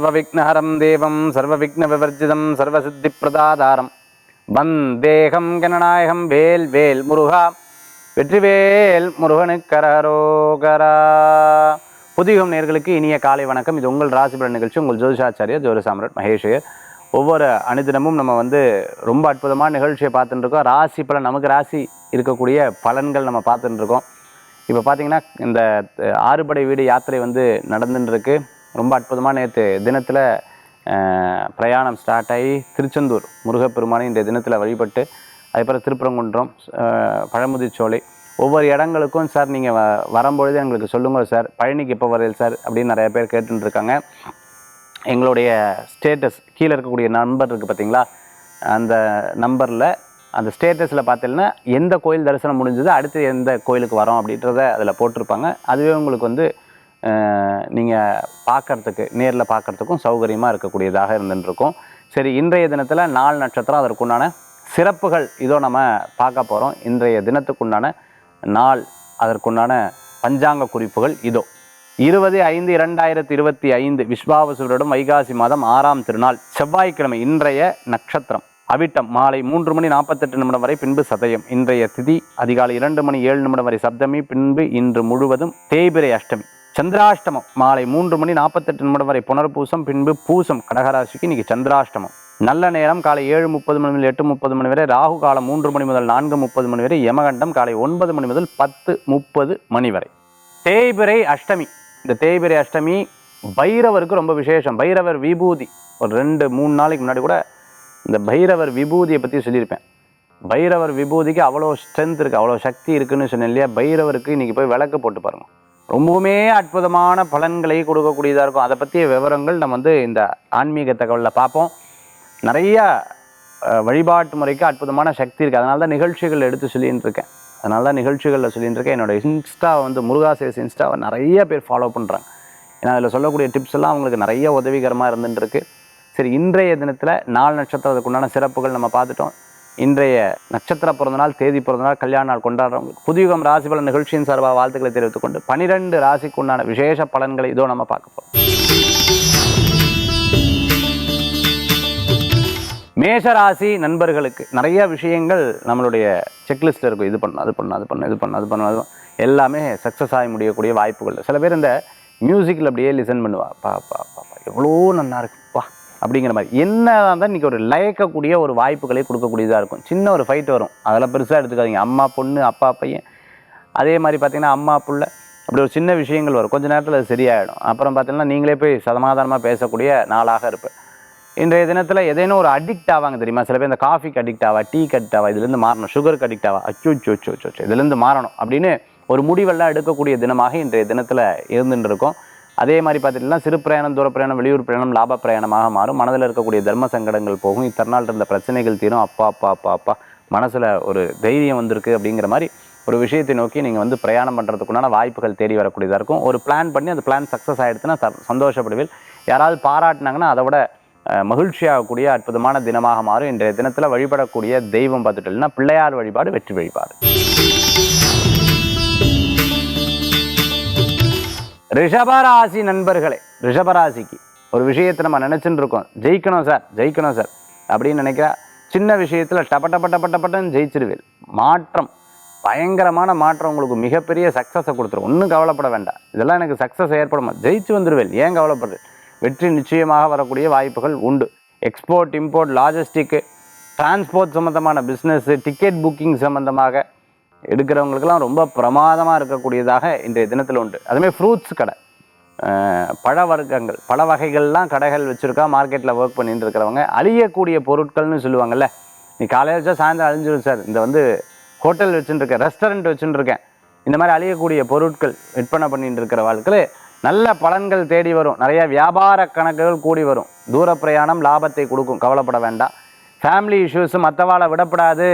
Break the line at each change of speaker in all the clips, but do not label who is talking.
சர்வவிக்னஹரம் தேவம் சர்வவிக்னவிவர்ஜிதம் சர்வசித்திப்பிரதாதாரம். வந்தேகம் கணநாயகம் வேல் வேல் முருகா வெற்றிவேல் முருகனுக்கரோகரா புதிகம் நேர்களுக்கு இனிய காலை வணக்கம். இது உங்கள் ராசிபலன் நிகழ்ச்சி. உங்கள் ஜோதிஷாச்சாரியர் ஜோதி சாம்ராட் மகேஷயர். ஒவ்வொரு அனுதினமும் நம்ம வந்து ரொம்ப அற்புதமான நிகழ்ச்சியை பார்த்துட்டுருக்கோம். ராசி பலன் நமக்கு ராசி இருக்கக்கூடிய பலன்கள் நம்ம பார்த்துட்டுருக்கோம். இப்போ பார்த்தீங்கன்னா இந்த ஆறுபடை வீடு யாத்திரை வந்து நடந்துட்டுருக்கு. ரொம்ப அற்புதமாக நேற்று தினத்தில் பிரயாணம் ஸ்டார்ட் ஆகி திருச்செந்தூர் முருகப்பெருமானை இன்றைய தினத்தில் வழிபட்டு அதுக்கப்புறம் திருப்பரங்குன்றம் பழமுதிச்சோலை பழமுதிர்ச்சோலை ஒவ்வொரு இடங்களுக்கும் சார் நீங்கள் வ வரும்பொழுது எங்களுக்கு சொல்லுங்கள் சார் பழனிக்கு எப்போ வரையில் சார் அப்படின்னு நிறைய பேர் கேட்டுருக்காங்க இருக்காங்க எங்களுடைய ஸ்டேட்டஸ் கீழே இருக்கக்கூடிய நம்பர் இருக்குது பார்த்தீங்களா அந்த நம்பரில் அந்த ஸ்டேட்டஸில் பார்த்தீங்கன்னா எந்த கோயில் தரிசனம் முடிஞ்சது அடுத்து எந்த கோயிலுக்கு வரோம் அப்படின்றத அதில் போட்டிருப்பாங்க. அதுவே உங்களுக்கு வந்து நீங்கள் பார்க்குறதுக்கு நேரில் பார்க்குறதுக்கும் சௌகரியமாக இருக்கக்கூடியதாக இருந்துருக்கும் சரி இன்றைய தினத்தில் நாள் நட்சத்திரம் அதற்குண்டான சிறப்புகள் இதோ நம்ம பார்க்க போகிறோம் இன்றைய தினத்துக்குண்டான நாள் அதற்குண்டான பஞ்சாங்க குறிப்புகள் இதோ. இருபது ஐந்து இரண்டாயிரத்தி இருபத்தி ஐந்து விஸ்வாவசுவரிடம் வைகாசி மாதம் ஆறாம் திருநாள் செவ்வாய்க்கிழமை இன்றைய நட்சத்திரம். அவிட்டம் மாலை மூன்று மணி நாற்பத்தெட்டு நிமிடம் வரை பின்பு சதயம். இன்றைய திதி அதிகாலை இரண்டு மணி ஏழு நிமிடம் வரை சப்தமி பின்பு இன்று முழுவதும் தேய்பிரை அஷ்டமி. சந்திராஷ்டமம். மாலை மூன்று மணி நாற்பத்தெட்டு நிமிடம் வரை புனர்பூசம் பின்பு பூசம். கடகராசிக்கு இன்னைக்கு சந்திராஷ்டமம். நல்ல நேரம் காலை ஏழு முப்பது மணி முதல் எட்டு முப்பது மணி வரை ராகு காலம் மூன்று மணி முதல் நான்கு முப்பது மணி வரை யமகண்டம் காலை ஒன்பது மணி முதல் பத்து முப்பது மணி வரை. தேய்பிரை அஷ்டமி. இந்த தேய்பிரை அஷ்டமி பைரவருக்கு ரொம்ப விசேஷம். பைரவர் விபூதி. ஒரு ரெண்டு மூணு நாளைக்கு முன்னாடி கூட இந்த பைரவர் விபூதியை பற்றி சொல்லியிருப்பேன். பைரவர் விபூதிக்கு அவ்வளோ ஸ்ட்ரென்த் இருக்குது அவ்வளோ சக்தி இருக்குன்னு சொன்னேன் இல்லையா? பைரவருக்கு இன்றைக்கி போய் விளக்கு போட்டு பாருங்க. ரொம்பவுமே அற்புதமான பலன்களை கொடுக்கக்கூடியதாக இருக்கும். அதை பற்றிய விவரங்கள் நம்ம வந்து இந்த ஆன்மீக தகவலில் பார்ப்போம் நிறைய வழிபாட்டு முறைக்கு அற்புதமான சக்தி இருக்குது அதனால தான் நிகழ்ச்சிகள் எடுத்து சொல்லின்னு இருக்கேன். அதனால தான் நிகழ்ச்சிகளில் சொல்லிட்டு இருக்கேன். என்னோட இன்ஸ்டாவை வந்து முருகாசேஸ் இன்ஸ்டாவை நிறைய பேர் ஃபாலோ பண்ணுறாங்க ஏன்னா அதில் சொல்லக்கூடிய டிப்ஸ் எல்லாம் அவங்களுக்கு நிறைய உதவிகரமாக இருந்துட்டுருக்கு சரி இன்றைய தினத்தில் நாலு நட்சத்திரத்துக்கு உண்டான சிறப்புகள் நம்ம பார்த்துட்டோம். இன்றைய நட்சத்திர பிறந்தநாள் தேதி பிறந்தநாள் கல்யாண நாள் கொண்டாடுறவங்க புதுயுகம் ராசி பலன் நிகழ்ச்சியின் சார்பாக வாழ்த்துக்களை தெரிவித்துக் கொண்டு பனிரெண்டு ராசிக்கு உண்டான விசேஷ பலன்களை இதோ நம்ம பார்க்க போகிறோம் மேஷராசி நண்பர்களுக்கு நிறைய விஷயங்கள் நம்மளுடைய செக்லிஸ்ட்டில் இருக்கும். இது பண்ணும் அது பண்ணும் அது பண்ணும் இது பண்ணும் அது பண்ணணும் அது எல்லாமே சக்ஸஸ் ஆகி முடியக்கூடிய வாய்ப்புகள். சில பேர் இந்த மியூசிக்கில் அப்படியே லிசன் பண்ணுவா. பா பா பா பா. எவ்வளோ நல்லா இருக்குப்பா அப்படிங்கிற மாதிரி. என்ன தான் இன்றைக்கி ஒரு லயக்கக்கூடிய ஒரு வாய்ப்புகளை கொடுக்கக்கூடியதாக இருக்கும். சின்ன ஒரு ஃபைட் வரும். அதெல்லாம் பெருசாக எடுத்துக்காதீங்க. அம்மா பொண்ணு அப்பா பையன். அதே மாதிரி பார்த்தீங்கன்னா அம்மா புள்ள. அப்படி ஒரு சின்ன விஷயங்கள் வரும். கொஞ்ச நேரத்தில் அது சரியாயிடும். அப்புறம் பார்த்தீங்கன்னா நீங்களே போய் சமாதானமாக பேசக்கூடிய நாளாக இருப்பேன். இன்றைய தினத்தில் ஏதேனும் ஒரு அடிக்ட் ஆவாங்க தெரியுமா? சில பேர் இந்த காஃபிக்கு அடிக்ட் ஆவா டீக்கு அடிக்ட் ஆவா இதுலேருந்து மாறணும். சுகருக்கு அடிக்ட் ஆவா. அச்சோ சோ சோ சோ இதுலேருந்து மாறணும் அப்படின்னு ஒரு முடிவெல்லாம் எடுக்கக்கூடிய தினமாக இன்றைய தினத்தில் இருந்துட்டு இருக்கோம். அதே மாதிரி பார்த்துட்டிங்கன்னா சிறு பிரயாணம் தூர பிரயாணம் வெளியூர் பிரயாணம் லாப பிரயாணமாக மாறும். மனதில் இருக்கக்கூடிய தர்ம சங்கடங்கள் போகும். இத்தனால் இருந்த பிரச்சனைகள் தீரும். அப்பா அப்பா அப்பா அப்பா. மனசில் ஒரு தைரியம் வந்திருக்கு அப்படிங்கிற மாதிரி ஒரு விஷயத்தை நோக்கி நீங்கள் வந்து பிரயாணம் பண்ணுறதுக்குண்டான வாய்ப்புகள் தேடி வரக்கூடியதாக இருக்கும். ஒரு பிளான் பண்ணி அந்த பிளான் சக்ஸஸ் ஆகிடுச்சுன்னா சந்தோஷப்படுவேன் யாராவது பாராட்டினாங்கன்னா அதை விட மகிழ்ச்சியாகக்கூடிய அற்புதமான தினமாக மாறும். இன்றைய தினத்தில் வழிபடக்கூடிய தெய்வம் பார்த்துட்டோம்னா பிள்ளையார் வழிபாடு வெற்றி வழிபாடு. ரிஷபராசி நண்பர்களே ரிஷபராசிக்கு ஒரு விஷயத்தை நம்ம நினச்சின்னு இருக்கோம். ஜெயிக்கணும் சார் ஜெயிக்கணும் சார். அப்படின்னு நினைக்கிறா சின்ன விஷயத்தில் டப டப டப ஜெயிச்சிருவேல் மாற்றம் பயங்கரமான மாற்றம் உங்களுக்கு மிகப்பெரிய சக்ஸஸை கொடுத்துரும். ஒன்றும் கவலைப்பட வேண்டாம். இதெல்லாம் எனக்கு சக்ஸஸ் ஏற்படுமா. ஜெயிச்சு வந்துடுவேல் ஏன் கவலைப்படுது வெற்றி நிச்சயமாக வரக்கூடிய வாய்ப்புகள் உண்டு. எக்ஸ்போர்ட் இம்போர்ட் லாஜிஸ்டிக்கு டிரான்ஸ்போர்ட் சம்மந்தமான பிஸ்னஸ்ஸு டிக்கெட் புக்கிங் சம்மந்தமாக எடுக்கிறவங்களுக்கெல்லாம் ரொம்ப பிரமாதமாக இருக்கக்கூடியதாக இன்றைய தினத்தில் உண்டு. அதுமாதிரி ஃப்ரூட்ஸ் கடை. பழ வர்க்கங்கள் பழ வகைகள்லாம் கடைகள் வச்சுருக்கா மார்க்கெட்டில் ஒர்க் பண்ணிட்டு இருக்கிறவங்க அழியக்கூடிய பொருட்கள்னு சொல்லுவாங்கல்ல. நீ காலையில் வச்சா சாயந்தரம் அழிஞ்சிடும் சார். இந்த வந்து ஹோட்டல் வச்சுருக்கேன் ரெஸ்டாரண்ட் வச்சுட்டுருக்கேன் இந்த மாதிரி அழியக்கூடிய பொருட்கள் விற்பனை பண்ணிட்டு இருக்கிற வாழ்க்கையில் நல்ல பலன்கள் தேடி வரும். நிறைய வியாபார கணக்குகள் கூடி வரும். தூர பிரயாணம் லாபத்தை கொடுக்கும். கவலைப்பட வேண்டாம். ஃபேமிலி இஷ்யூஸும் மற்றவாளை விடப்படாது.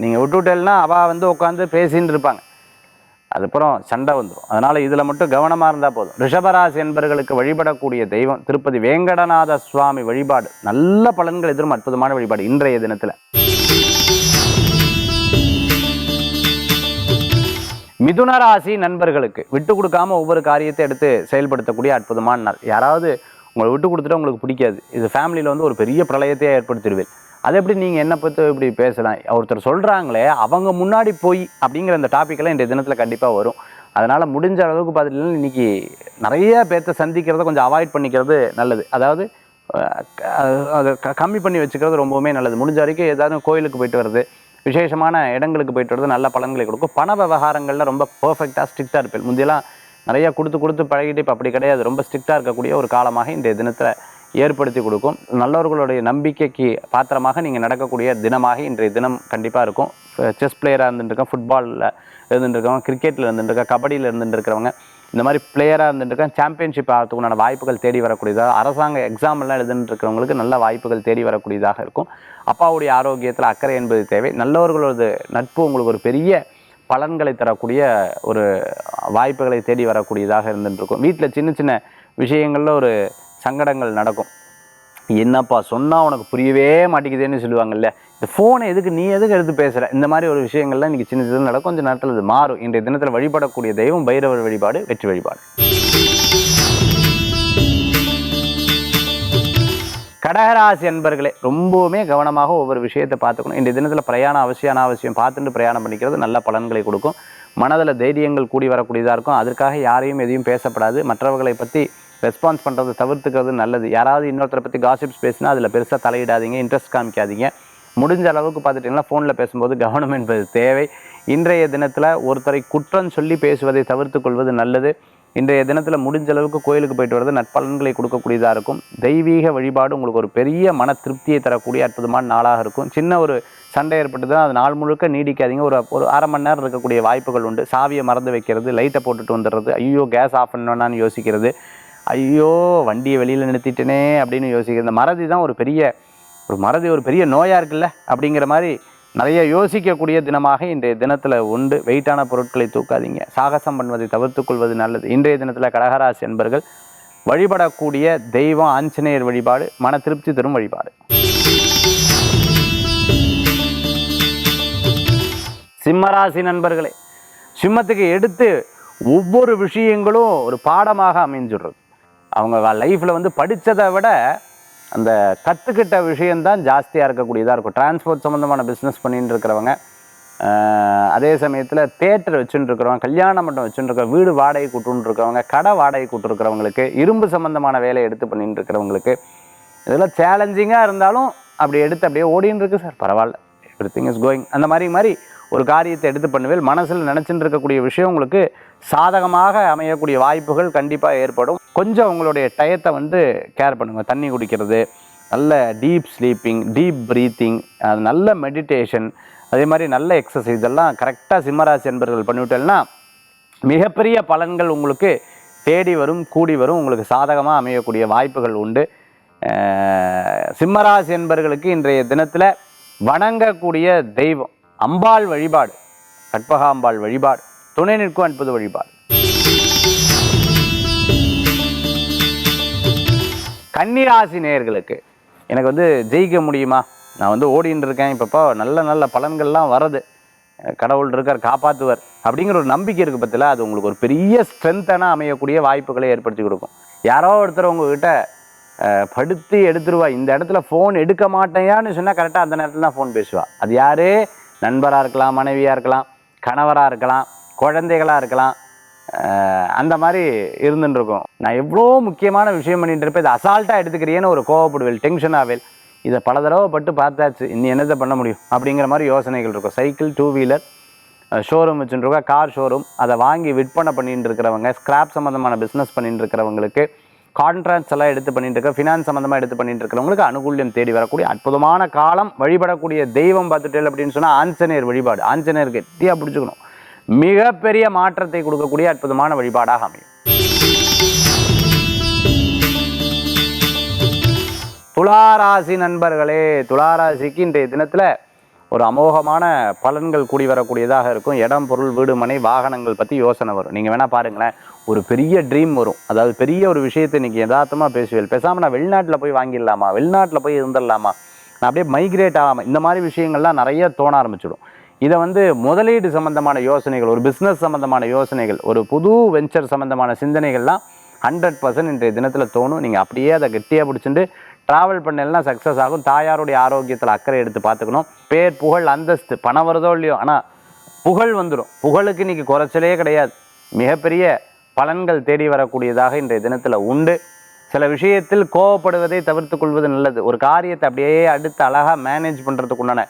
நீங்கள் விட்டுவிட்டேன்னா அவள் வந்து உட்காந்து பேசின்னு இருப்பாங்க. அதுக்கப்புறம் சண்டை வந்துடும் அதனால் இதில் மட்டும் கவனமாக இருந்தால் போதும். ரிஷபராசி என்பர்களுக்கு வழிபடக்கூடிய தெய்வம் திருப்பதி வேங்கடநாத சுவாமி வழிபாடு. நல்ல பலன்கள் எதிரும் அற்புதமான வழிபாடு இன்றைய தினத்தில். மிதுன ராசி நண்பர்களுக்கு விட்டு கொடுக்காம ஒவ்வொரு காரியத்தை எடுத்து செயல்படுத்தக்கூடிய அற்புதமான நாள். யாராவது உங்களை விட்டு கொடுத்துட்டா உங்களுக்கு பிடிக்காது. இது ஃபேமிலியில் வந்து ஒரு பெரிய பிரளயத்தையே ஏற்படுத்திடுவேன் அது எப்படி நீங்கள் என்ன பற்றி இப்படி பேசலாம்? ஒருத்தர் சொல்கிறாங்களே அவங்க முன்னாடி போய் அப்படிங்கிற அந்த டாப்பிக்கெல்லாம் இன்றைய தினத்தில் கண்டிப்பாக வரும். அதனால் முடிஞ்ச அளவுக்கு பார்த்துட்டீங்கன்னா இன்றைக்கி நிறைய பேர்த்த சந்திக்கிறத கொஞ்சம் அவாய்ட் பண்ணிக்கிறது நல்லது. அதாவது அதை க- கம்மி பண்ணி வச்சுக்கிறது ரொம்பவுமே நல்லது. முடிஞ்ச வரைக்கும் ஏதாவது கோயிலுக்கு போயிட்டு வருது விசேஷமான இடங்களுக்கு போயிட்டு வருது நல்ல பலன்களை கொடுக்கும். பண விவகாரங்களில் ரொம்ப பர்ஃபெக்டாக ஸ்ட்ரிக்டாக இருப்பேன். முந்தியெல்லாம் நிறையா கொடுத்து கொடுத்து பழகிட்டு இப்போ அப்படி கிடையாது. ரொம்ப ஸ்ட்ரிக்டாக இருக்கக்கூடிய ஒரு காலமாக இன்றைய தினத்தில் ஏற்படுத்தி கொடுக்கும். நல்லவர்களுடைய நம்பிக்கைக்கு பாத்திரமாக நீங்கள் நடக்கக்கூடிய தினமாக இன்றைய தினம் கண்டிப்பாக இருக்கும். செஸ் பிளேயராக இருந்துட்டுருக்கோம் ஃபுட்பாலில் இருந்துட்டுருக்கவங்க கிரிக்கெட்டில் இருந்துட்டுருக்கா கபடியில் இருந்துட்டுருக்கிறவங்க இந்த மாதிரி பிளேயராக இருந்துட்டுருக்கேன் சாம்பியன்ஷிப் ஆகிறதுக்குண்டான வாய்ப்புகள் தேடி வரக்கூடியதாக அரசாங்க எக்ஸாம்லாம் எழுதுன்னு இருக்கிறவங்களுக்கு நல்ல வாய்ப்புகள் தேடி வரக்கூடியதாக இருக்கும். அப்பாவுடைய ஆரோக்கியத்தில் அக்கறை என்பது தேவை. நல்லவர்களோட நட்பு உங்களுக்கு ஒரு பெரிய பலன்களை தரக்கூடிய ஒரு வாய்ப்புகளை தேடி வரக்கூடியதாக இருந்துட்டுருக்கும் வீட்டில் சின்ன சின்ன விஷயங்களில் ஒரு சங்கடங்கள் நடக்கும். என்னப்பா சொன்னால் உனக்கு புரியவே மாட்டேங்குதுன்னு சொல்லுவாங்கல்ல. இந்த ஃபோனை எதுக்கு நீ எதுக்கு எடுத்து பேசுகிற இந்த மாதிரி ஒரு விஷயங்கள்லாம் இன்றைக்கி சின்ன சின்ன நடக்கும். கொஞ்சம் நேரத்தில் இது மாறும். இன்றைய தினத்தில் வழிபடக்கூடிய தெய்வம் பைரவர் வழிபாடு வெற்றி வழிபாடு. கடகராசி என்பர்களே ரொம்பவுமே கவனமாக ஒவ்வொரு விஷயத்தை பார்த்துக்கணும். இந்த தினத்தில் பிரயாணம் அவசியம் அனாவசியம் பார்த்துட்டு பிரயாணம் பண்ணிக்கிறது நல்ல பலன்களை கொடுக்கும். மனதில் தைரியங்கள் கூடி வரக்கூடியதாக இருக்கும். அதற்காக யாரையும் எதையும் பேசப்படாது. மற்றவர்களை பற்றி ரெஸ்பான்ஸ் பண்ணுறது தவிர்த்துக்கிறது நல்லது. யாராவது இன்னொருத்தரை பற்றி காசிப்ஸ் பேசினா அதில் பெருசாக தலையிடாதீங்க இன்ட்ரெஸ்ட் காமிக்காதீங்க. முடிஞ்ச அளவுக்கு பார்த்துட்டிங்கன்னா ஃபோனில் பேசும்போது கவனம் என்பது தேவை. இன்றைய தினத்தில் ஒருத்தரை குற்றம் சொல்லி பேசுவதை தவிர்த்து கொள்வது நல்லது. இன்றைய தினத்தில் முடிஞ்ச அளவுக்கு கோயிலுக்கு போயிட்டு வரது நட்பலன்களை கொடுக்கக்கூடியதாக இருக்கும். தெய்வீக வழிபாடு உங்களுக்கு ஒரு பெரிய மன திருப்தியை தரக்கூடிய அற்புதமான நாளாக இருக்கும். சின்ன ஒரு சண்டை ஏற்பட்டதுன்னா அது நாள் முழுக்க நீடிக்காதீங்க. ஒரு ஒரு அரை மணி நேரம் இருக்கக்கூடிய வாய்ப்புகள் உண்டு. சாவியை மறந்து வைக்கிறது லைட்டை போட்டுட்டு வந்துடுறது ஐயோ கேஸ் ஆஃப் பண்ணணும்னு யோசிக்கிறது. ஐயோ வண்டியை வெளியில் நிறுத்திட்டேனே அப்படின்னு யோசிக்கிற இந்த மறதி தான் ஒரு பெரிய ஒரு மறதி ஒரு பெரிய நோயாக இருக்குல்ல? அப்படிங்கிற மாதிரி நிறைய யோசிக்கக்கூடிய தினமாக இன்றைய தினத்தில் உண்டு. வெயிட்டான பொருட்களை தூக்காதீங்க. சாகசம் பண்ணுவதை தவிர்த்துக்கொள்வது நல்லது. இன்றைய தினத்தில் கடகராசி என்பர்கள் வழிபடக்கூடிய தெய்வம் ஆஞ்சநேயர் வழிபாடு மன திருப்தி தரும் வழிபாடு. சிம்மராசி நண்பர்களே சிம்மத்துக்கு எடுத்து ஒவ்வொரு விஷயங்களும் ஒரு பாடமாக அமைஞ்சிடுறது. அவங்க லைஃப்பில் வந்து படித்ததை விட அந்த கற்றுக்கிட்ட விஷயந்தான் ஜாஸ்தியாக இருக்கக்கூடியதாக இருக்கும். டிரான்ஸ்போர்ட் சம்மந்தமான பிஸ்னஸ் பண்ணிட்டு இருக்கிறவங்க அதே சமயத்தில் தேட்டர் வச்சுட்டு இருக்கிறவங்க கல்யாண மண்டபம் வச்சுட்டு வீடு வாடகை கூட்டுன்னு இருக்கிறவங்க கடை வாடகை கூட்டுருக்கிறவங்களுக்கு இரும்பு சம்மந்தமான வேலையை எடுத்து பண்ணிட்டு இருக்கிறவங்களுக்கு இதெல்லாம் சேலஞ்சிங்காக இருந்தாலும் அப்படி எடுத்து அப்படியே ஓடின்னு இருக்கு சார். பரவாயில்ல. எவ்ரி திங் இஸ் கோயிங் அந்த மாதிரி மாதிரி ஒரு காரியத்தை எடுத்து பண்ணுவேல் மனசில் நினச்சிட்டு இருக்கக்கூடிய விஷயம் உங்களுக்கு சாதகமாக அமையக்கூடிய வாய்ப்புகள் கண்டிப்பாக ஏற்படும். கொஞ்சம் உங்களுடைய டயத்தை வந்து கேர் பண்ணுங்கள் தண்ணி குடிக்கிறது நல்ல டீப் ஸ்லீப்பிங் டீப் ப்ரீத்திங் அது நல்ல மெடிடேஷன் அதே மாதிரி நல்ல எக்ஸசைஸ் எல்லாம் கரெக்டாக சிம்மராசி என்பர்கள் பண்ணிவிட்டேன்னா மிகப்பெரிய பலன்கள் உங்களுக்கு தேடி வரும் கூடி வரும். உங்களுக்கு சாதகமாக அமையக்கூடிய வாய்ப்புகள் உண்டு. சிம்மராசி என்பர்களுக்கு இன்றைய தினத்தில் வணங்கக்கூடிய தெய்வம் அம்பாள் வழிபாடு கற்பகாம்பாள் வழிபாடு துணை நிற்கும் அற்புத வழிபாடு. கன்னிராசி நேர்களுக்கு எனக்கு வந்து ஜெயிக்க முடியுமா? நான் வந்து ஓடின்னு இருக்கேன் இப்பப்போ நல்ல நல்ல பலன்கள்லாம் வருது கடவுள் இருக்கார் காப்பாற்றுவர் அப்படிங்கிற ஒரு நம்பிக்கை இருக்குது பற்றில அது உங்களுக்கு ஒரு பெரிய ஸ்ட்ரென்த்தனாக அமையக்கூடிய வாய்ப்புகளை ஏற்படுத்தி கொடுக்கும். யாரோ ஒருத்தர் உங்ககிட்ட படுத்து படுத்தி எடுத்துருவா இந்த இடத்துல ஃபோன் எடுக்க மாட்டேயான்னு சொன்னால் கரெக்டாக அந்த நேரத்தில் தான் ஃபோன் பேசுவா. அது யார்? நண்பராக இருக்கலாம் மனைவியாக இருக்கலாம் கணவராக இருக்கலாம் குழந்தைகளாக இருக்கலாம் அந்த மாதிரி இருந்துட்டுருக்கும் நான் எவ்வளோ முக்கியமான விஷயம் பண்ணிட்டு இருப்பேன் இதை அசால்ட்டாக எடுத்துக்கிறியேன்னு ஒரு கோவப்படுவேல் டென்ஷன் ஆவேல் இதை பல தடவை பட்டு பார்த்தாச்சு. இன்னி என்னத்தை பண்ண முடியும்? அப்படிங்கிற மாதிரி யோசனைகள் இருக்கும். சைக்கிள் டூ வீலர் ஷோரூம் வச்சுருக்கா கார் ஷோரூம் அதை வாங்கி விற்பனை பண்ணிட்டு இருக்கிறவங்க ஸ்கிராப் சம்மந்தமான பிஸ்னஸ் பண்ணிட்டு இருக்கிறவங்களுக்கு கான்ட்ராக்ட்ஸ் எல்லாம் எடுத்து பண்ணிட்டு இருக்க ஃபினான்ஸ் சம்மந்தமாக எடுத்து பண்ணிட்டு இருக்கிறவங்களுக்கு அனுகூல்யம் தேடி வரக்கூடிய அற்புதமான காலம் வழிபடக்கூடிய தெய்வம் பார்த்துட்டேன் அப்படின்னு சொன்னால் ஆஞ்சநேயர் வழிபாடு. ஆஞ்சநேயர் கெட்டியாக பிடிச்சிக்கணும். மிகப்பெரிய மாற்றத்தை கொடுக்கக்கூடிய அற்புதமான வழிபாடாக அமையும். துளாராசி நண்பர்களே துளாராசிக்கு இன்றைய தினத்தில் ஒரு அமோகமான பலன்கள் கூடி வரக்கூடியதாக இருக்கும். இடம் பொருள் வீடு மனை வாகனங்கள் பற்றி யோசனை வரும். நீங்கள் வேணால் பாருங்களேன். ஒரு பெரிய ட்ரீம் வரும். அதாவது பெரிய ஒரு விஷயத்தை இன்றைக்கி யதார்த்தமாக பேசுவேன் பேசாமல் நான் வெளிநாட்டில் போய் வாங்கிடலாமா? வெளிநாட்டில் போய் இருந்துடலாமா? நான் அப்படியே மைக்ரேட் ஆகாமல் இந்த மாதிரி விஷயங்கள்லாம் நிறைய தோண ஆரம்பிச்சிடும். இதை வந்து முதலீடு சம்பந்தமான யோசனைகள் ஒரு பிஸ்னஸ் சம்பந்தமான யோசனைகள் ஒரு புது வெஞ்சர் சம்பந்தமான சிந்தனைகள்லாம் ஹண்ட்ரட் பர்சன்ட் இன்றைய தினத்தில் தோணும். நீங்கள் அப்படியே அதை கெட்டியாக பிடிச்சிட்டு ட்ராவல் பண்ணலாம் சக்ஸஸ் ஆகும். தாயாருடைய ஆரோக்கியத்தில் அக்கறை எடுத்து பார்த்துக்கணும். பேர் புகழ் அந்தஸ்து பணம் வருதோ இல்லையோ ஆனால் புகழ் வந்துடும் புகழுக்கு இன்னைக்கு குறைச்சலே கிடையாது. மிகப்பெரிய பலன்கள் தேடி வரக்கூடியதாக இன்றைய தினத்தில் உண்டு. சில விஷயத்தில் கோவப்படுவதை தவிர்த்து கொள்வது நல்லது. ஒரு காரியத்தை அப்படியே அடுத்து அழகாக மேனேஜ் பண்ணுறதுக்குண்டான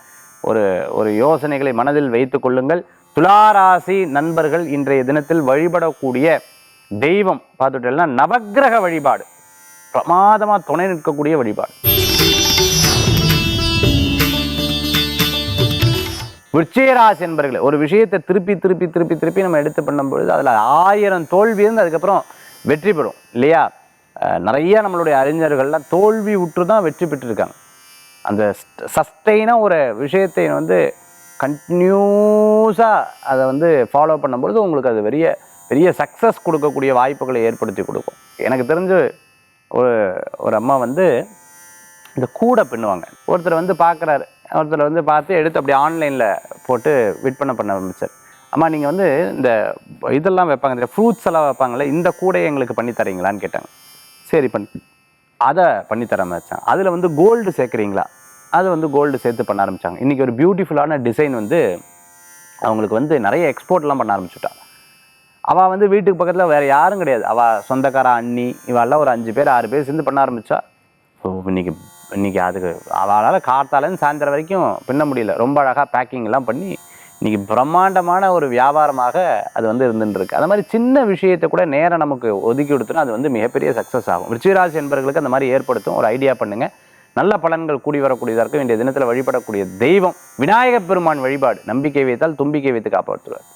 ஒரு ஒரு யோசனைகளை மனதில் வைத்து கொள்ளுங்கள். துளாராசி நண்பர்கள் இன்றைய தினத்தில் வழிபடக்கூடிய தெய்வம் பார்த்துட்டேன்னா நவக்கிரக வழிபாடு. பிரமாதமாக துணை நிற்கக்கூடிய வழிபாடு. விருச்சிகராசி என்பர்களே ஒரு விஷயத்தை திருப்பி திருப்பி திருப்பி திருப்பி நம்ம எடுத்து பண்ணும்பொழுது அதில் ஆயிரம் தோல்வி இருந்து அதுக்கப்புறம் வெற்றி பெறும். இல்லையா? நிறைய நம்மளுடைய அறிஞர்கள்லாம் தோல்வி உற்று தான் வெற்றி பெற்றிருக்காங்க. அந்த சஸ்டெயினாக ஒரு விஷயத்தை வந்து கண்டினியூஸாக அதை வந்து ஃபாலோ பண்ணும்பொழுது உங்களுக்கு அது பெரிய பெரிய சக்ஸஸ் கொடுக்கக்கூடிய வாய்ப்புகளை ஏற்படுத்தி கொடுக்கும். எனக்கு தெரிஞ்சு ஒரு ஒரு அம்மா வந்து இந்த கூடை பின்னுவாங்க. ஒருத்தர் வந்து பார்க்குறாரு. ஒருத்தர் வந்து பார்த்து எடுத்து அப்படி ஆன்லைனில் போட்டு விற்பனை பண்ண ஆரம்பிச்சார். அம்மா நீங்கள் வந்து இந்த இதெல்லாம் வைப்பாங்க. இந்த ஃப்ரூட்ஸ் எல்லாம் வைப்பாங்களே இந்த கூடையை எங்களுக்கு பண்ணி தரீங்களான்னு கேட்டாங்க. சரி பண்ணி. அதை பண்ணித்தர தர அதில் வந்து கோல்டு சேர்க்குறீங்களா? அது வந்து கோல்டு சேர்த்து பண்ண ஆரம்பித்தாங்க இன்றைக்கி ஒரு பியூட்டிஃபுல்லான டிசைன் வந்து அவங்களுக்கு வந்து நிறைய எக்ஸ்போர்ட்லாம் பண்ண ஆரம்பிச்சுட்டாங்க அவள் வந்து வீட்டுக்கு பக்கத்தில் வேறு யாரும் கிடையாது. அவள் சொந்தக்கார அண்ணி இவெல்லாம் ஒரு அஞ்சு பேர் ஆறு பேர் சேர்ந்து பண்ண ஆரம்பித்தா ஸோ இன்னைக்கு இன்றைக்கி அதுக்கு அவளால் காத்தாலேருந்து சாயந்தரம் வரைக்கும் பின்ன முடியல. ரொம்ப அழகாக பேக்கிங்லாம் பண்ணி இன்னைக்கு பிரம்மாண்டமான ஒரு வியாபாரமாக அது வந்து இருந்துருக்கு அந்த மாதிரி சின்ன விஷயத்தை கூட நேரம் நமக்கு ஒதுக்கி கொடுத்தோன்னா அது வந்து மிகப்பெரிய சக்ஸஸ் ஆகும். ரிச்சிராசி என்பவர்களுக்கு அந்த மாதிரி ஏற்படுத்தும் ஒரு ஐடியா பண்ணுங்க. நல்ல பலன்கள் கூடி வரக்கூடியதாக இருக்கும் இன்றைய தினத்தில் வழிபடக்கூடிய தெய்வம் விநாயகப் பெருமான் வழிபாடு நம்பிக்கை வைத்தால் தும்பிக்கை வைத்து காப்பாற்றுவார்.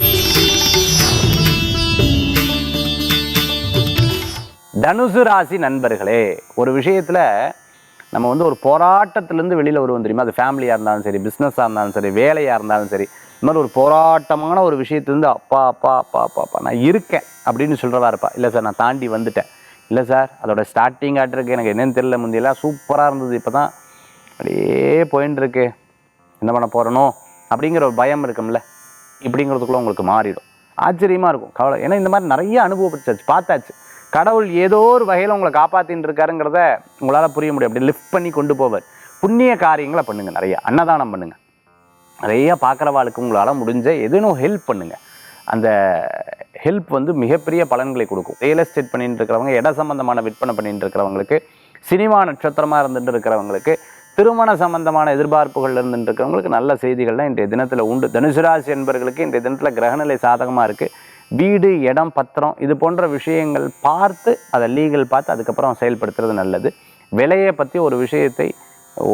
தனுசு ராசி நண்பர்களே ஒரு விஷயத்தில் நம்ம வந்து ஒரு போராட்டத்திலேருந்து வெளியில் வருவோம் தெரியுமா? அது ஃபேமிலியாக இருந்தாலும் சரி பிஸ்னஸாக இருந்தாலும் சரி வேலையாக இருந்தாலும் சரி. இந்த மாதிரி ஒரு போராட்டமான ஒரு விஷயத்துலேருந்து அப்பா அப்பா அப்பா அப்பா அப்பா நான் இருக்கேன் அப்படின்னு சொல்கிறதா இருப்பா. இல்லை சார் நான் தாண்டி வந்துட்டேன். இல்லை சார் அதோட ஸ்டார்டிங் ஆட்டிருக்கு எனக்கு என்னன்னு தெரியல முந்தியெல்லாம் சூப்பராக இருந்தது. இப்போ தான் அப்படியே போயின்னு இருக்கு. என்ன பண்ண போகிறனோ அப்படிங்கிற ஒரு பயம் இருக்கும்ல. இப்படிங்கிறதுக்குள்ளே உங்களுக்கு மாறிடும். ஆச்சரியமாக இருக்கும். கவலை. ஏன்னா இந்த மாதிரி நிறைய அனுபவப்பட்டாச்சு. பார்த்தாச்சு. கடவுள் ஏதோ ஒரு வகையில் உங்களை காப்பாற்றின்னு இருக்காருங்கிறத உங்களால் புரிய முடியும். அப்படி லிஃப்ட் பண்ணி கொண்டு போவார். புண்ணிய காரியங்களை பண்ணுங்கள் நிறைய. அன்னதானம் பண்ணுங்கள் நிறையா பார்க்குறவாளுக்கு உங்களால் முடிஞ்ச எதுனும் ஹெல்ப் பண்ணுங்கள் அந்த ஹெல்ப் வந்து மிகப்பெரிய பலன்களை கொடுக்கும். ரியல் எஸ்டேட் பண்ணிட்டு இருக்கிறவங்க இட சம்பந்தமான விற்பனை பண்ணிட்டு இருக்கிறவங்களுக்கு சினிமா நட்சத்திரமாக இருந்துட்டு இருக்கிறவங்களுக்கு திருமண சம்பந்தமான எதிர்பார்ப்புகள் இருந்துட்டு இருக்கிறவங்களுக்கு நல்ல செய்திகள்லாம் இன்றைய தினத்தில் உண்டு. தனுசு ராசி என்பவர்களுக்கு இன்றைய தினத்தில் கிரகநிலை சாதகமாக இருக்குது வீடு இடம் பத்திரம் இது போன்ற விஷயங்கள் பார்த்து அதை லீகல் பார்த்து அதுக்கப்புறம் செயல்படுத்துறது நல்லது. விலையை பற்றி ஒரு விஷயத்தை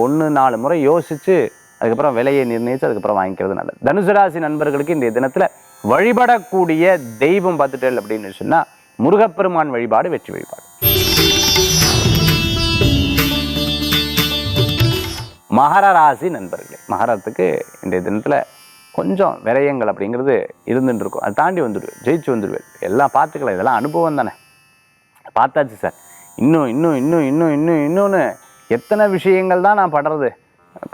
ஒன்று நாலு முறை யோசித்து அதுக்கப்புறம் விலையை நிர்ணயித்து அதுக்கப்புறம் வாங்கிக்கிறது நல்லது. தனுசு ராசி நண்பர்களுக்கு இன்றைய தினத்தில் வழிபடக்கூடிய தெய்வம் பார்த்துட்டல் அப்படின்னு சொன்னால் முருகப்பெருமான் வழிபாடு வெற்றி வழிபாடு. மகர ராசி நண்பர்களே மகரத்துக்கு இந்த தினத்தில் கொஞ்சம் விரயங்கள் அப்படிங்கிறது இருந்துட்டு இருக்கும் அதை தாண்டி வந்துடுவேன் ஜெயிச்சு வந்துடுவேன். எல்லாம் பார்த்துக்கலாம் இதெல்லாம் அனுபவம் தானே. பார்த்தாச்சு சார். இன்னும் இன்னும் இன்னும் இன்னும் இன்னும் இன்னொன்று எத்தனை விஷயங்கள் தான் நான் படுறது.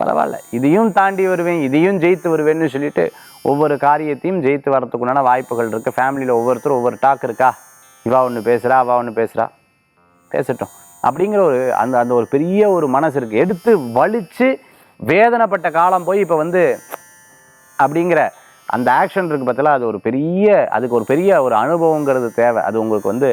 பரவாயில்ல. இதையும் தாண்டி வருவேன் இதையும் ஜெயித்து வருவேன்னு சொல்லிட்டு ஒவ்வொரு காரியத்தையும் ஜெயித்து வரத்துக்குண்டான வாய்ப்புகள் இருக்குது ஃபேமிலியில் ஒவ்வொருத்தரும் ஒவ்வொரு டாக் இருக்கா? இவா ஒன்று பேசுகிறா அவா ஒன்று பேசுகிறா பேசட்டும். அப்படிங்கிற ஒரு அந்த அந்த ஒரு பெரிய ஒரு மனசு இருக்குது எடுத்து வலித்து வேதனைப்பட்ட காலம் போய் இப்போ வந்து அப்படிங்கிற அந்த ஆக்ஷன் இருக்குது பார்த்தலாம் அது ஒரு பெரிய அதுக்கு ஒரு பெரிய ஒரு அனுபவங்கிறது தேவை. அது உங்களுக்கு வந்து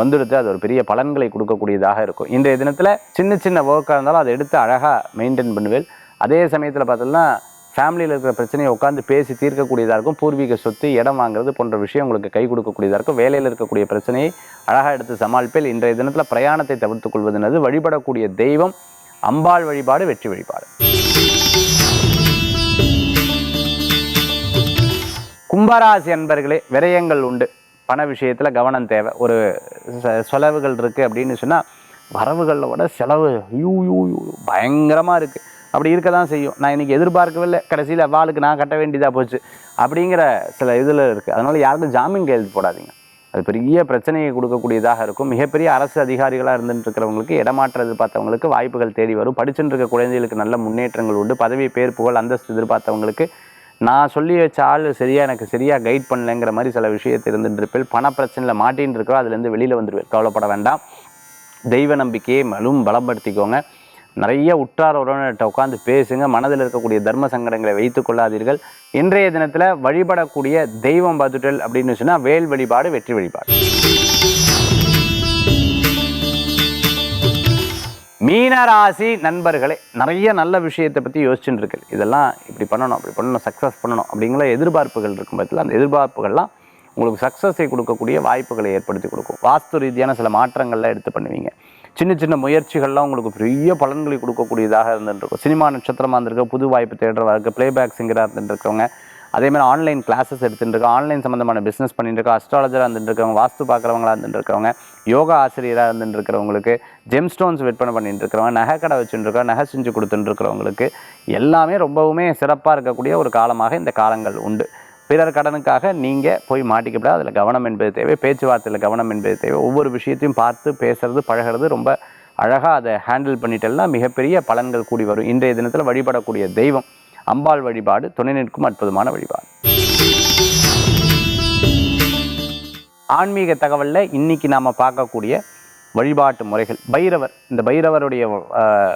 வந்துடுத்து அது ஒரு பெரிய பலன்களை கொடுக்கக்கூடியதாக இருக்கும். இன்றைய தினத்தில் சின்ன சின்ன ஒர்க்காக இருந்தாலும் அதை எடுத்து அழகாக மெயின்டைன் பண்ணுவேன். அதே சமயத்தில் பார்த்தோம்னா ஃபேமிலியில் இருக்கிற பிரச்சனையை உட்காந்து பேசி தீர்க்கக்கூடியதாக இருக்கும். பூர்வீக சொத்து இடம் வாங்குறது போன்ற விஷயம் உங்களுக்கு கை கொடுக்கக்கூடியதாக இருக்கும். வேலையில் இருக்கக்கூடிய பிரச்சனையை அழகாக எடுத்து சமாளிப்பேல் இன்றைய தினத்தில் பிரயாணத்தை தவிர்த்து கொள்வதுனது வழிபடக்கூடிய தெய்வம் அம்பாள் வழிபாடு வெற்றி வழிபாடு. கும்பராசி அன்பர்களே விரயங்கள் உண்டு. பண விஷயத்தில் கவனம் தேவை. ஒரு செலவுகள் இருக்குது அப்படின்னு சொன்னால் வரவுகளில் விட செலவு யூ யூ யூ பயங்கரமாக இருக்குது அப்படி இருக்க தான் செய்யும். நான் இன்றைக்கி எதிர்பார்க்கவில்லை. கடைசியில் வாளுக்கு நான் கட்ட வேண்டியதாக போச்சு. அப்படிங்கிற சில இதில் இருக்குது அதனால் யாருக்கும் ஜாமீன் கையெழுத்து போடாதீங்க. அது பெரிய பிரச்சனையை கொடுக்கக்கூடியதாக இருக்கும். மிகப்பெரிய அரசு அதிகாரிகளாக இருந்துட்டு இருக்கிறவங்களுக்கு இடமாற்ற எதிர்பார்த்தவங்களுக்கு வாய்ப்புகள் தேடி வரும். படிச்சுட்டு இருக்க குழந்தைகளுக்கு நல்ல முன்னேற்றங்கள் உண்டு. பதவி பேர் புகழ் அந்தஸ்து எதிர்பார்த்தவங்களுக்கு நான் சொல்லி வச்ச ஆள் சரியாக எனக்கு சரியாக கைட் பண்ணலைங்கிற மாதிரி சில விஷயத்தை இருந்துட்டு இருப்பேன். பண பிரச்சனையில் மாட்டின்னு இருக்கோ அதுலேருந்து வெளியில் வந்துடுவேன் கவலைப்பட வேண்டாம். தெய்வ நம்பிக்கையை மலும் பலப்படுத்திக்கோங்க. நிறைய உற்றார் உறவினர்கிட்ட உட்காந்து பேசுங்க. மனதில் இருக்கக்கூடிய தர்ம சங்கடங்களை வைத்து கொள்ளாதீர்கள். இன்றைய தினத்தில் வழிபடக்கூடிய தெய்வம் பார்த்துட்டல் அப்படின்னு சொன்னால் வேல் வழிபாடு வெற்றி வழிபாடு. மீனராசி நண்பர்களே நிறைய நல்ல விஷயத்தை பற்றி யோசிச்சுட்டு இருக்கு இதெல்லாம் இப்படி பண்ணணும் அப்படி பண்ணணும் சக்ஸஸ் பண்ணணும் அப்படிங்கிற எதிர்பார்ப்புகள் இருக்கும் பட்சத்தில் அந்த எதிர்பார்ப்புகள்லாம் உங்களுக்கு சக்ஸஸை கொடுக்கக்கூடிய வாய்ப்புகளை ஏற்படுத்தி கொடுக்கும். வாஸ்து ரீதியான சில மாற்றங்கள்லாம் எடுத்து பண்ணுவீங்க. சின்ன சின்ன முயற்சிகள்லாம் உங்களுக்கு பெரிய பலன்களை கொடுக்கக்கூடியதாக இருந்துருக்கும் சினிமா நட்சத்திரமாக இருந்திருக்க புது வாய்ப்பு தேடுறவருக்கு பிளேபேக் சிங்கராக இருந்துருக்கவங்க அதேமாதிரி ஆன்லைன் கிளாஸஸ் எடுத்துகிட்டு இருக்கோம் ஆன்லைன் சம்மந்தமான பிஸ்னஸ் பண்ணிட்டு இருக்கோம் அஸ்ட்ராலஜராக இருந்துட்டு இருக்கவங்க வாஸ்து பார்க்குறவங்களா இருந்துட்டு இருக்கவங்க யோகா ஆசிரியராக இருந்துட்டு இருக்கிறவங்களுக்கு ஜெம் ஸ்டோன்ஸ் விற்பனை பண்ணிட்டு இருக்கிறவங்க நகை கடை வச்சுட்டு இருக்கோம் நகை செஞ்சு கொடுத்துட்டு இருக்கிறவங்களுக்கு எல்லாமே ரொம்பவுமே சிறப்பாக இருக்கக்கூடிய ஒரு காலமாக இந்த காலங்கள் உண்டு. பிறர் கடனுக்காக நீங்கள் போய் மாட்டிக்கப்படாது. அதில் கவனம் என்பது தேவை. பேச்சுவார்த்தையில் கவனம் என்பது தேவை. ஒவ்வொரு விஷயத்தையும் பார்த்து பேசுறது பழகிறது ரொம்ப அழகாக அதை ஹேண்டில் பண்ணிட்டெல்லாம் மிகப்பெரிய பலன்கள் கூடி வரும். இன்றைய தினத்தில் வழிபடக்கூடிய தெய்வம் அம்பாள் வழிபாடு துணை நிற்கும் அற்புதமான வழிபாடு. ஆன்மீக தகவலில் இன்னைக்கு நாம் பார்க்கக்கூடிய வழிபாட்டு முறைகள். பைரவர் இந்த பைரவருடைய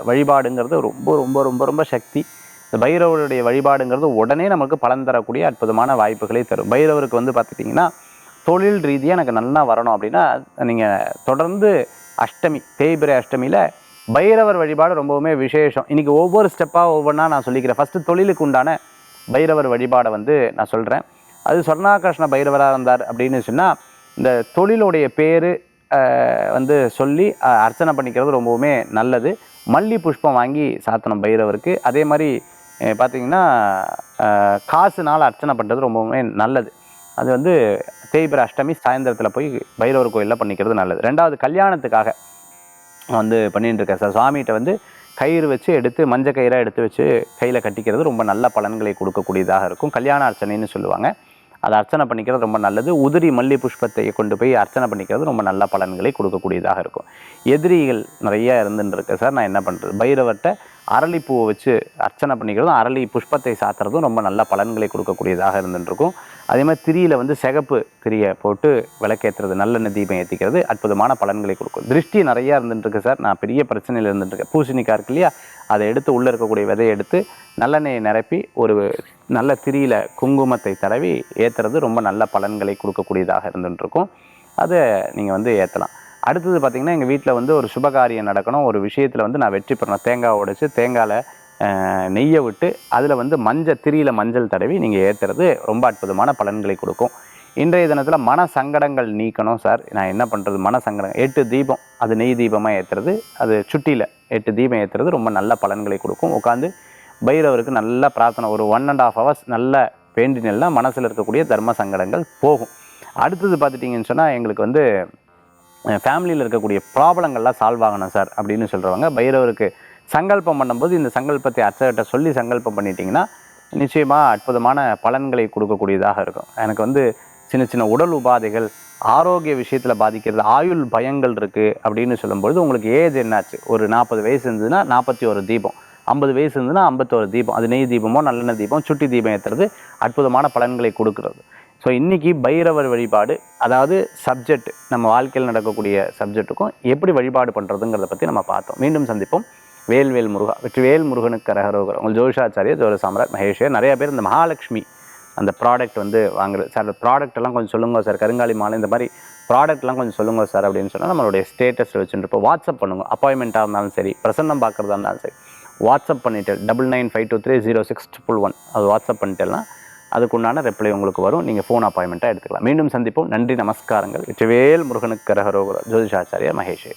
வழிபாடுங்கிறது ரொம்ப ரொம்ப ரொம்ப ரொம்ப சக்தி. இந்த பைரவருடைய வழிபாடுங்கிறது உடனே நமக்கு பலன் தரக்கூடிய அற்புதமான வாய்ப்புகளை தரும். பைரவருக்கு வந்து பார்த்துட்டிங்கன்னா தொழில் ரீதியாக எனக்கு நல்லா வரணும் அப்படின்னா நீங்கள் தொடர்ந்து அஷ்டமி தேய்பிரை அஷ்டமியில் பைரவர் வழிபாடு ரொம்பவுமே விசேஷம். இன்றைக்கி ஒவ்வொரு ஸ்டெப்பாக ஒவ்வொன்றா நான் சொல்லிக்கிறேன். ஃபஸ்ட்டு தொழிலுக்கு உண்டான பைரவர் வழிபாடை வந்து நான் சொல்கிறேன் அது சொர்ணாகிருஷ்ண பைரவராக இருந்தார் அப்படின்னு சொன்னால் இந்த தொழிலுடைய பேர் வந்து சொல்லி அர்ச்சனை பண்ணிக்கிறது ரொம்பவுமே நல்லது. மல்லி புஷ்பம் வாங்கி சாத்தணும் பைரவருக்கு. அதே மாதிரி பார்த்திங்கன்னா பார்த்தீங்கன்னா காசுனால் அர்ச்சனை பண்ணுறது ரொம்பவுமே நல்லது. அது வந்து தேய்பிர அஷ்டமி சாயந்தரத்தில் போய் பைரவர் கோயிலில் பண்ணிக்கிறது நல்லது. ரெண்டாவது கல்யாணத்துக்காக. வந்து பண்ணிட்டுருக்கேன் சார். சுவாமிகிட்ட வந்து கயிறு வச்சு எடுத்து மஞ்சள் கயிறாக எடுத்து வச்சு கையில் கட்டிக்கிறது ரொம்ப நல்ல பலன்களை கொடுக்கக்கூடியதாக இருக்கும். கல்யாண அர்ச்சனைன்னு சொல்லுவாங்க. அதை அர்ச்சனை பண்ணிக்கிறது ரொம்ப நல்லது. உதிரி மல்லி புஷ்பத்தை கொண்டு போய் அர்ச்சனை பண்ணிக்கிறது ரொம்ப நல்ல பலன்களை கொடுக்கக்கூடியதாக இருக்கும். எதிரிகள் நிறையா இருந்துட்டு சார். நான் என்ன பண்ணுறது பைரவர்கிட்ட அரளிப்பூவை வச்சு அர்ச்சனை பண்ணிக்கிறதும் அரளி புஷ்பத்தை சாத்துறதும் ரொம்ப நல்ல பலன்களை கொடுக்கக்கூடியதாக இருந்துருக்கும் அதே மாதிரி திரியில் வந்து சிகப்பு திரியை போட்டு விளக்கேற்றுறது நல்லெண்ணெய் தீபம் ஏற்றிக்கிறது அற்புதமான பலன்களை கொடுக்கும். திருஷ்டி நிறையா இருந்துட்டுருக்கு சார். நான் பெரிய பிரச்சனையில் இருந்துட்டுருக்கேன். பூசணிக்காய் இருக்கு இல்லையா? அதை எடுத்து உள்ளே இருக்கக்கூடிய விதையை எடுத்து நல்லெண்ணெயை நிரப்பி ஒரு நல்ல திரியில் குங்குமத்தை தடவி ஏற்றுறது ரொம்ப நல்ல பலன்களை கொடுக்கக்கூடியதாக இருந்துட்டுருக்கும். அதை நீங்கள் வந்து ஏற்றலாம் அடுத்தது பார்த்திங்கன்னா எங்கள் வீட்டில் வந்து ஒரு சுபகாரியம் நடக்கணும். ஒரு விஷயத்தில் வந்து நான் வெற்றி பெறணும். தேங்காய் உடைச்சி தேங்காயில் நெய்யை விட்டு அதில் வந்து மஞ்சள் திரியில் மஞ்சள் தடவி நீங்கள் ஏற்றுறது ரொம்ப அற்புதமான பலன்களை கொடுக்கும். இன்றைய தினத்தில் மன சங்கடங்கள் நீக்கணும் சார். நான் என்ன பண்ணுறது மன சங்கடம் எட்டு தீபம் அது நெய் தீபமாக ஏற்றுறது அது சுட்டியில் எட்டு தீபம் ஏற்றுறது ரொம்ப நல்ல பலன்களை கொடுக்கும். உட்காந்து பைரவருக்கு நல்ல பிரார்த்தனை ஒரு ஒன் அண்ட் ஆஃப் ஹவர்ஸ் நல்ல வேண்டினல்னா மனசில் இருக்கக்கூடிய தர்ம சங்கடங்கள் போகும். அடுத்தது பார்த்துட்டிங்கன்னு சொன்னால் எங்களுக்கு வந்து ஃபேமிலியில் இருக்கக்கூடிய ப்ராப்ளங்கள்லாம் சால்வ் ஆகணும் சார் அப்படின்னு சொல்கிறவங்க பைரவருக்கு சங்கல்பம் பண்ணும்போது இந்த சங்கல்பத்தை அர்ச்சகர்கிட்ட சொல்லி சங்கல்பம் பண்ணிட்டீங்கன்னா நிச்சயமாக அற்புதமான பலன்களை கொடுக்கக்கூடியதாக இருக்கும். எனக்கு வந்து சின்ன சின்ன உடல் உபாதைகள் ஆரோக்கிய விஷயத்தில் பாதிக்கிறது ஆயுள் பயங்கள் இருக்குது அப்படின்னு சொல்லும்பொழுது உங்களுக்கு ஏஜ் என்னாச்சு? ஒரு நாற்பது வயசு இருந்ததுன்னா நாற்பத்தி ஒரு தீபம். ஐம்பது வயசு இருந்ததுன்னா ஐம்பத்தோரு தீபம். அது நெய் தீபமோ நல்லெண்ணெய் தீபம் சுட்டி தீபம் ஏற்றுறது அற்புதமான பலன்களை கொடுக்கறது. ஸோ இன்றைக்கி பைரவர் வழிபாடு அதாவது சப்ஜெக்ட் நம்ம வாழ்க்கையில் நடக்கக்கூடிய சப்ஜெக்ட்டுக்கும் எப்படி வழிபாடு பண்ணுறதுங்கிறத பற்றி நம்ம பார்த்தோம். மீண்டும் சந்திப்போம். வேல்வேல் முருகா வெற்றிவேல் முருகனுக்கு கரகரோகர் உங்கள் ஜோஷாச்சாரிய ஜோர சாம்ராட் மகேஷே. நிறைய பேர் இந்த மகாலட்சுமி அந்த ப்ராடக்ட் வந்து வாங்குறது. சார் ப்ராடக்ட் எல்லாம் கொஞ்சம் சொல்லுங்க சார். கருங்காலி மாலை இந்த மாதிரி ப்ராடக்ட்லாம் கொஞ்சம் சொல்லுங்க சார் அப்படின்னு சொன்னால் நம்மளுடைய ஸ்டேட்டஸ் வச்சுருப்போம் வாட்ஸ்அப் பண்ணுங்கள் அப்பாயின்மெண்ட்டாக இருந்தாலும் சரி பிரசன்னம் பார்க்குறதா இருந்தாலும் சரி வாட்ஸ்அப் பண்ணிட்டு double nine five two three zero six triple one அது வாட்ஸ்அப் பண்ணிட்டேன்னா அதுக்குண்டான ரிப்ளை உங்களுக்கு வரும். நீங்கள் ஃபோன் அப்பாயின்மெண்ட்டாக எடுத்துக்கலாம். மீண்டும் சந்திப்போம். நன்றி நமஸ்காரங்கள். வெற்றிவேல் முருகனுக்கு கரகரோகர ஜோதிஷாச்சாரியா மகேஷே.